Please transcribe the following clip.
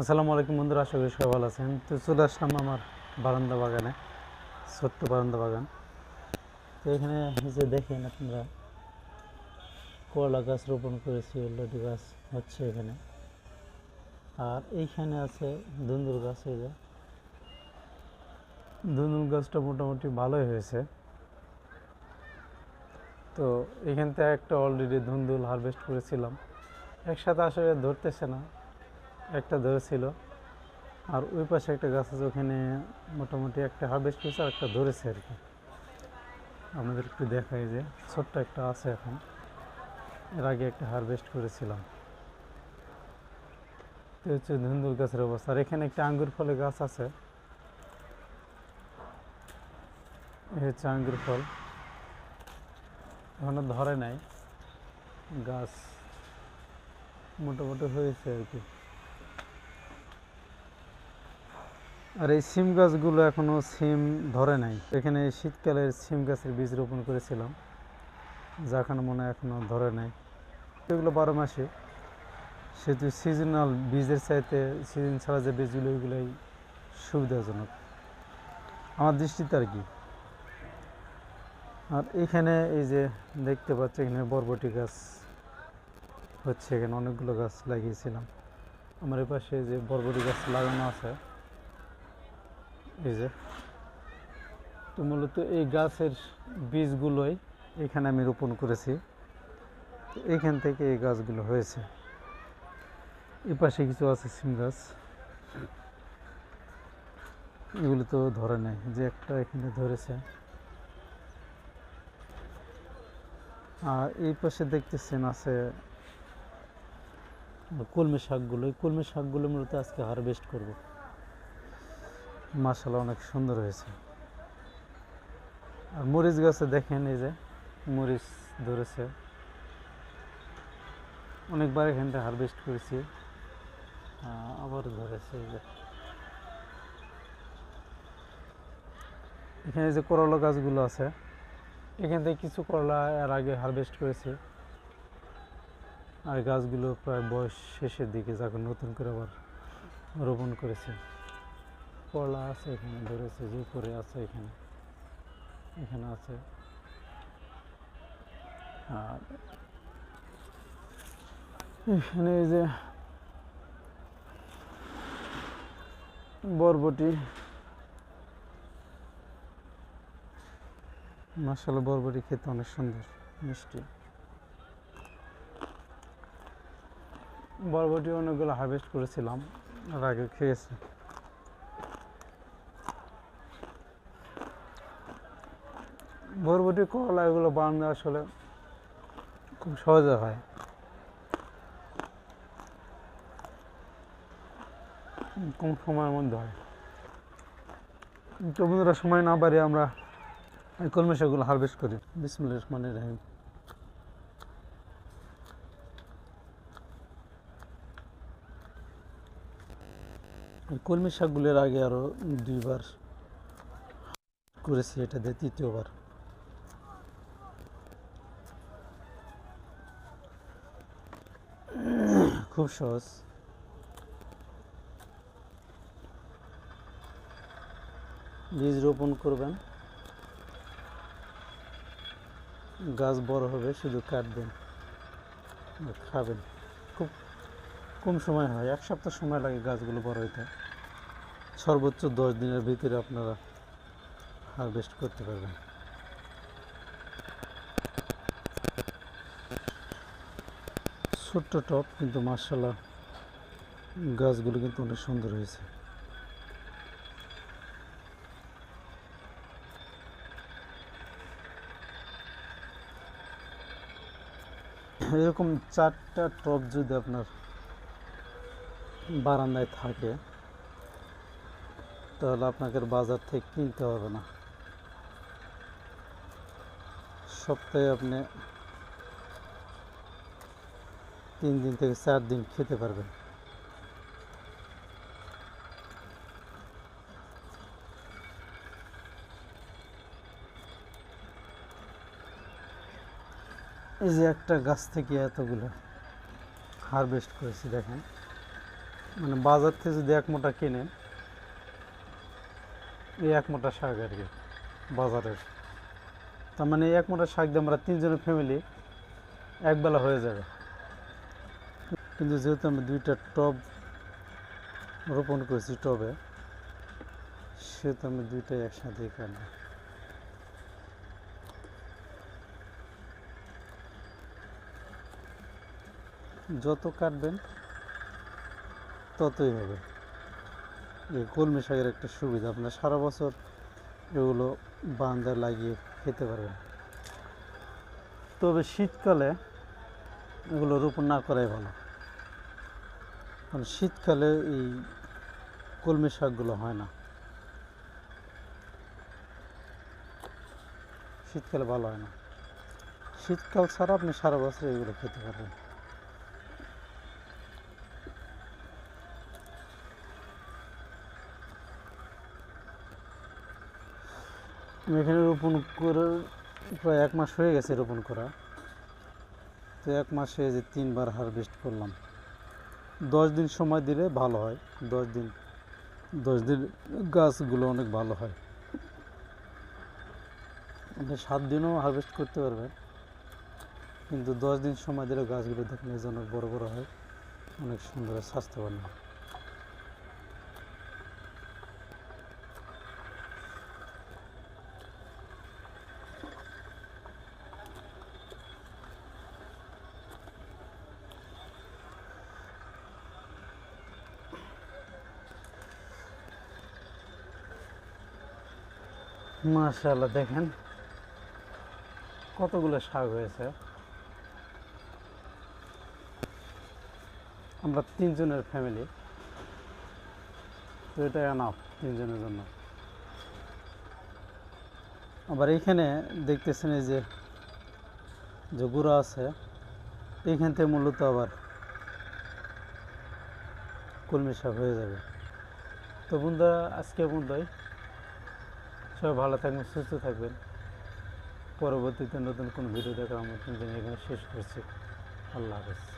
আসসালামু আলাইকুম বন্ধুরা, আশা করি সবাই ভালো আছেন। তো চলে আসলাম আমার বারান্দা বাগানে, ছোট্ট বারান্দা বাগান। তো এখানে যে দেখেন আপনারা, করলা গাছ রোপণ করেছি, অলরেডি গাছ হচ্ছে এখানে। আর এইখানে আছে ধুন্দুল গাছ, এই যে। ধুন্দুল গাছটা মোটামুটি ভালোই হয়েছে। তো এখান থেকে একটা অলরেডি ধুন্দুল হারভেস্ট করেছিলাম। একসাথে আসলে ধরতেছে না। একটা ধরেছিল আর ওই পাশে একটা গাছ আছে, ওখানে মোটামুটি একটা হারভেস্ট করেছে আর একটা ধরেছে আর কি। আমাদের একটু দেখাই যে, ছোট্ট একটা আছে এখন। এর আগে একটা হারভেস্ট করেছিলাম। তো হচ্ছে ধুন্দুল গাছের অবস্থা। আর এখানে একটা আঙ্গুর ফলের গাছ আছে। হচ্ছে আঙ্গুর ফল। এখনও ধরে নাই। গাছ মোটামুটি হয়েছে আর কি। আর এই সিম গাছগুলো এখনও সিম ধরে নাই। এখানে শীতকালে সিম গাছের বীজ রোপণ করেছিলাম যা এখন মনে হয় এখনও ধরে নাই। এগুলো বারো মাসে। সেহেতু সিজনাল বীজের চাইতে সিজন ছাড়া যে বীজগুলো ওইগুলোই সুবিধাজনক। আমার দৃষ্টিতে আর কি। আর এখানে এই যে দেখতে পাচ্ছি, এখানে বরবটি গাছ হচ্ছে, এখানে অনেকগুলো গাছ লাগিয়েছিলাম। আমার এ পাশে যে বরবটি গাছ লাগানো আছে এই যে। তো মূলত এই গাছের বীজগুলোই এখানে আমি রোপণ করেছি। তো এইখান থেকে এই গাছগুলো হয়েছে। এই পাশে কিছু আছে সিম গাছ। এগুলো তো ধরে নেই, যে একটা এখানে ধরেছে। আর এই পাশে দেখতেছেন আছে কলমি শাকগুলো। এই কলমি শাকগুলো মূলত আজকে হারভেস্ট করব। মাসাল্লাহ অনেক সুন্দর হয়েছে। আর মরিচ গাছে দেখেন এই যে, মরিচ ধরেছে। অনেকবার এখানটা হারভেস্ট করেছি। আবার ধরেছে এই যে। এখানে যে করলা গাছগুলো আছে, এখান থেকে কিছু করলা এর আগে হারভেস্ট করেছি। আর গাছগুলো প্রায় বয়স শেষের দিকে, যখন নতুন করে আবার রোপণ করেছে। করলা আছে এখানে ধরেছে যে করে আছে এখানে। এখানে আছে। আর এখানে এই যে বরবটি। মাসাল্লাহ বরবটি খেতে অনেক সুন্দর, মিষ্টি। বরবটি অনেকগুলো হারভেস্ট করেছিলাম, আর আগে খেয়েছি। বরবটি করলা এগুলো বানানো আসলে খুব সহজে হয়। কম সময়ের মধ্যে হয়। তো বন্ধুরা, সময় না বাড়িয়ে আমরা এই কলমি শাকগুলো হারভেস্ট করি। বিসমুল্লাহ রহমান রাহিম। কলমি শাকগুলোর আগে আরও দুইবার করেছি, এটা দিয়ে তৃতীয়বার। খুব সহজ বীজ রোপণ করবেন। গাছ বড় হবে, শুধু কাটবেন খাবেন। খুব কম সময় হয়, এক সপ্তাহ সময় লাগে গাছগুলো বড় হইতে। সর্বোচ্চ দশ দিনের ভিতরে আপনারা হারভেস্ট করতে পারবেন। ছোট্ট টপ, কিন্তু মার্শাল্লাহ গাছগুলো কিন্তু অনেক সুন্দর হয়েছে। এরকম চারটা টপ যদি আপনার বারান্দায় থাকে, তাহলে আপনাকে বাজার থেকে কিনতে হবে না। সপ্তাহে আপনি তিন দিন থেকে চার দিন খেতে পারবেন। এই যে একটা গাছ থেকে এতগুলো হারভেস্ট করেছি দেখেন। মানে বাজার থেকে যদি এক মোটা কিনেন, এই এক মোটা শাক আর কি বাজারের। তার মানে এক মোটা শাক দিয়ে আমরা তিনজনের ফ্যামিলি একবেলা হয়ে যাবে। কিন্তু যেহেতু আমি দুইটা টব রোপণ করেছি টবে, সেহেতু আমি দুইটাই একসাথেই কাটবো যত কাটবেন, ততই হবে। এই কলমি শাকের একটা সুবিধা, আপনার সারা বছর এগুলো বান্দা লাগিয়ে খেতে পারবেন। তবে শীতকালে এগুলো রোপণ না করাই ভালো। কারণ শীতকালে এই কলমি শাকগুলো হয় না। শীতকালে ভালো হয় না। শীতকাল ছাড়া আপনি সারা বছর এগুলো খেতে পারবেন। এখানে রোপণ করে প্রায় এক মাস হয়ে গেছে রোপণ করা। তো এক মাসে যে তিনবার হারভেস্ট করলাম। দশ দিন সময় দিলে ভালো হয়। দশ দিন দশ দিন গাছগুলো অনেক ভালো হয়। আপনি সাত দিনও হারভেস্ট করতে পারবেন। কিন্তু দশ দিন সময় দিলে গাছগুলো দেখলে যে অনেক বড় বড় হয়। অনেক সুন্দর স্বাস্থ্যবান হয়। মাশাআল্লাহ, দেখেন। কতগুলো শাক হয়েছে। আমরা তিনজনের ফ্যামিলি। তো এটা এনাফ তিনজনের জন্য। আবার এইখানে দেখতেছেন এই যে যে গুঁড়া আছে এইখান থেকে মূলত আবার কলমি শাক হয়ে যাবে। তো বন্ধুরা, আজকে বন্ধুই সবাই ভালো থাকবেন, সুস্থ থাকবেন। পরবর্তীতে নতুন কোনো ভিডিও দেখার আমার জানিয়ে এখানে শেষ করছি। আল্লাহ হাফেজ।